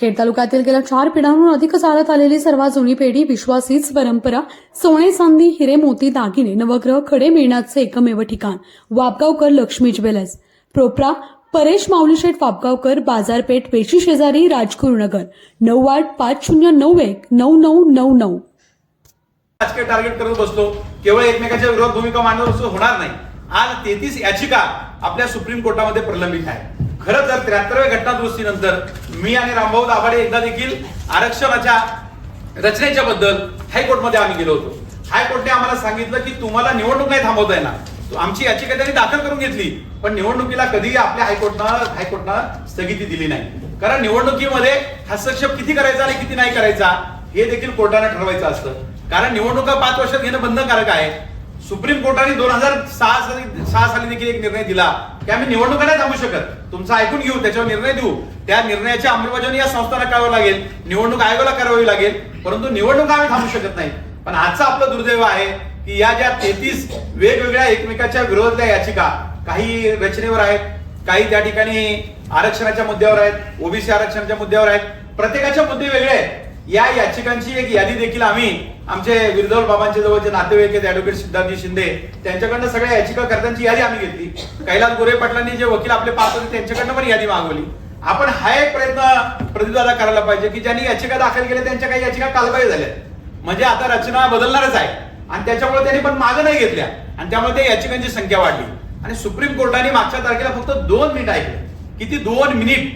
खेड तालुक्यातील गेल्या चार पिढ्यांहून अधिक चालत आलेली सर्वात जुनी पेढी विश्वासीच परंपरा सोने चांदी हिरे मोती दागिने नवग्रह खडे मिळण्याचे एकमेव ठिकाण वापगावकर लक्ष्मी ज्वेलर्स. प्रोप्रा परेश माऊलीशेठ वापगावकर बाजारपेठ पेशी शेजारी राजगुरुनगर नऊ आठ पाच शून्य नऊ एक नऊ नऊ नऊ नऊ. राजकीय टार्गेट करत बसलो. केवळ एकमेकाच्या विरोध भूमिका मांडत होणार नाही. आज तेहतीस याचिका आपल्या सुप्रीम कोर्टामध्ये प्रलंबित आहे खरं तर त्र्याहत्तरव्या घटनादुरुस्तीनंतर मी आणि रामभाऊ दाभाडे एकदा देखील आरक्षणाच्या रचनेच्या बद्दल हायकोर्टमध्ये आम्ही गेलो होतो. हायकोर्टने आम्हाला सांगितलं की तुम्हाला निवडणूक नाही थांबवता येणार. आमची याचिका त्यांनी दाखल करून घेतली पण निवडणुकीला कधीही आपल्या हायकोर्टनं हायकोर्टनं स्थगिती दिली नाही. कारण निवडणुकीमध्ये हस्तक्षेप किती करायचा आणि किती नाही करायचा हे देखील कोर्टाने ठरवायचं असतं. कारण निवडणुका पाच वर्षात घेणं बंधनकारक आहे. सुप्रीम कोर्टाने दोन हजार सहा साली सहा साली देखील एक निर्णय दिला. की आम्ही निवडणुका नाही थांबू शकत. तुमचं ऐकून घेऊ त्याच्यावर निर्णय देऊ. त्या निर्णयाची अंमलबजावणी या संस्थांना करावं लागेल. निवडणूक आयोगाला करावी लागेल. परंतु निवडणूक आम्ही थांबू शकत नाही. पण आजचं आपलं दुर्दैव आहे की या ज्या तेहतीस वेगवेगळ्या एकमेकाच्या विरोधातल्या याचिका काही रचनेवर आहेत काही त्या ठिकाणी आरक्षणाच्या मुद्द्यावर आहेत ओबीसी आरक्षणाच्या मुद्द्यावर आहेत. प्रत्येकाच्या मुद्दे वेगळे आहेत. या याचिकांची एक यादी देखील आम्ही आमचे विरधोल बाबांचे जवळचे नातेवाईक आहेत ऍडव्होकेट सिद्धार्थजी शिंदे त्यांच्याकडनं सगळ्या याचिकाकर्त्यांची यादी आम्ही घेतली. कैलास गोरे पाटलांनी जे वकील आपले पाच होते त्यांच्याकडनं पण यादी मागवली. आपण हा एक प्रयत्न प्रतिदादा करायला पाहिजे की ज्यांनी याचिका दाखल केल्या त्यांच्या काही याचिका कालबाह्य झाल्या म्हणजे आता रचना बदलणारच आहे. आणि त्याच्यामुळे त्यांनी पण मागं नाही घेतल्या. आणि त्यामुळे त्या याचिकांची संख्या वाढली. आणि सुप्रीम कोर्टाने मागच्या तारखेला फक्त दोन मिनिट ऐकले. किती? दोन मिनिट.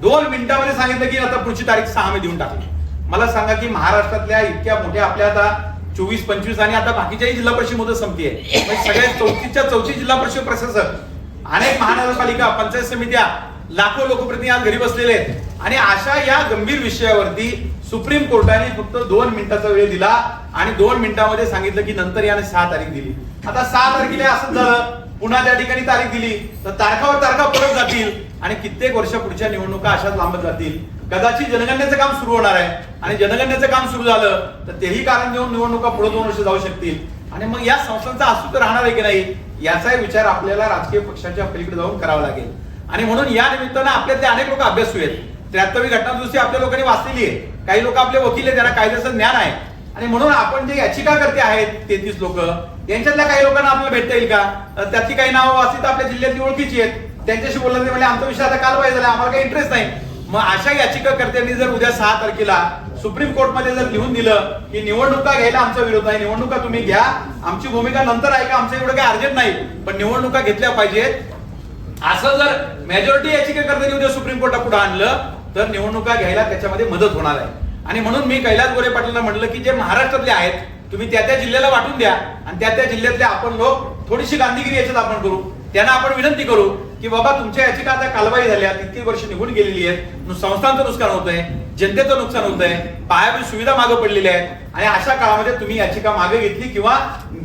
दोन मिनिटामध्ये सांगितलं की आता पुढची तारीख सहा मे देऊन टाकली. मला सांगा की महाराष्ट्रातल्या इतक्या मोठ्या आपल्या आता चोवीस पंचवीस आणि आता बाकीच्याही जिल्हा परिषद मुदत संपतीये म्हणजे सगळ्या चौथीच्या चौथी जिल्हा परिषद प्रशासक अनेक महानगरपालिका पंचायत समित्या लाखो लोकप्रतिनिधी आज घरी बसलेले आहेत. आणि अशा या गंभीर विषयावरती सुप्रीम कोर्टाने फक्त दोन मिनिटाचा वेळ दिला आणि दोन मिनिटांमध्ये सांगितलं की नंतर याने सहा तारीख दिली. आता सहा तारखेला असं झालं पुन्हा त्या ठिकाणी तारीख दिली तर तारखावर तारखा परत जातील. आणि कित्येक वर्ष पुढच्या निवडणुका अशाच लांबत जातील. कदाचित जनगणनेचं काम सुरू होणार आहे. आणि जनगणनेचं काम सुरू झालं तर तेही कारण देऊन निवडणुका पुढे दोन वर्ष जाऊ शकतील. आणि मग या संस्थांचा अस्तित्व राहणार आहे की नाही याचाही विचार आपल्याला राजकीय पक्षाच्या पलीकडे जाऊन करावा लागेल. आणि म्हणून या निमित्तानं आपल्यातले अनेक लोक अभ्यासू आहेत त्र्याहत्तरवी घटनादुरुस्ती आपल्या लोकांनी वाचलेली आहे. काही लोक आपले वकील आहेत त्यांना कायद्याचं ज्ञान आहे. आणि म्हणून आपण जे याचिका करते आहेत तेहतीस लोक यांच्यातल्या काही लोकांना आपल्याला भेटता येईल का? त्याची काही नावं वाचली तर आपल्या जिल्ह्यातली ओळखीची आहेत. त्यांच्याशी बोललं ते म्हणजे आमचा विषय आता काल पाहिजे आम्हाला काही इंटरेस्ट नाही. मग अशा याचिकाकर्त्यांनी जर उद्या सहा तारखेला सुप्रीम कोर्टमध्ये जर लिहून दिलं की निवडणुका घ्यायला आमचा विरोध नाही निवडणुका तुम्ही घ्या आमची भूमिका नंतर आहे का आमचं एवढं काही अर्जंट नाही पण निवडणुका घेतल्या पाहिजेत. असं जर मेजॉरिटी याचिकाकर्त्यांनी उद्या सुप्रीम कोर्टा पुढे आणलं तर निवडणुका घ्यायला त्याच्यामध्ये मदत होणार आहे. आणि म्हणून मी कैलास गोरे पाटीलला म्हटलं की जे महाराष्ट्रातले आहेत तुम्ही त्या त्या जिल्ह्याला वाटून द्या आणि त्या त्या जिल्ह्यातले आपण लोक थोडीशी गांधीगिरी याच्यात आपण करू. त्यांना आपण विनंती करू की बाबा तुमच्या याचिका आता कालबाई झाल्या इतकी वर्ष निघून गेलेली आहेत संस्थांचं नुकसान होतंय जनतेचं नुकसान होतंय पायाभूत सुविधा मागे पडलेल्या आहेत आणि अशा काळामध्ये तुम्ही याचिका मागे घेतली किंवा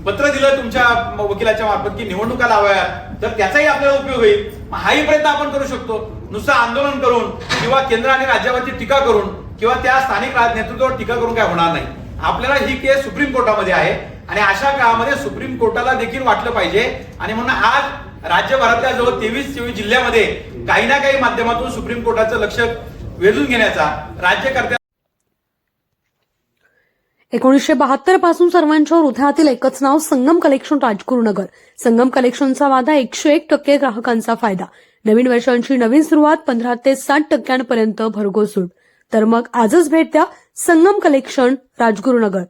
पत्र दिलं तुमच्या वकिलाच्या मार्फत की निवडणुका लावाया तर त्याचाही आपल्याला उपयोग होईल. हाही प्रयत्न आपण करू शकतो. नुसतं आंदोलन करून किंवा केंद्र आणि राज्यावरची टीका करून किंवा त्या स्थानिक राज- नेतृत्वावर टीका करून काय होणार नाही. आपल्याला ही केस सुप्रीम कोर्टामध्ये आहे आणि अशा काळामध्ये सुप्रीम कोर्टाला देखील वाटलं पाहिजे. आणि म्हणून आज राज्यभरातल्या जवळ तेवीस चोवीस जिल्ह्यामध्ये काही ना काही माध्यमातून सुप्रीम कोर्टाचं लक्ष वेधून घेण्याचा राज्यकर्त्या एकोणीसशे बहात्तरपासून सर्वांच्या हृदयातील एकच नाव संगम कलेक्शन राजगुरुनगर. संगम कलेक्शनचा वादा एकशे एक टक्के ग्राहकांचा फायदा. नवीन वर्षांची नवीन सुरुवात पंधरा ते साठ टक्क्यांपर्यंत भरघोस सूट. तर मग आजच भेट द्या संगम कलेक्शन राजगुरुनगर.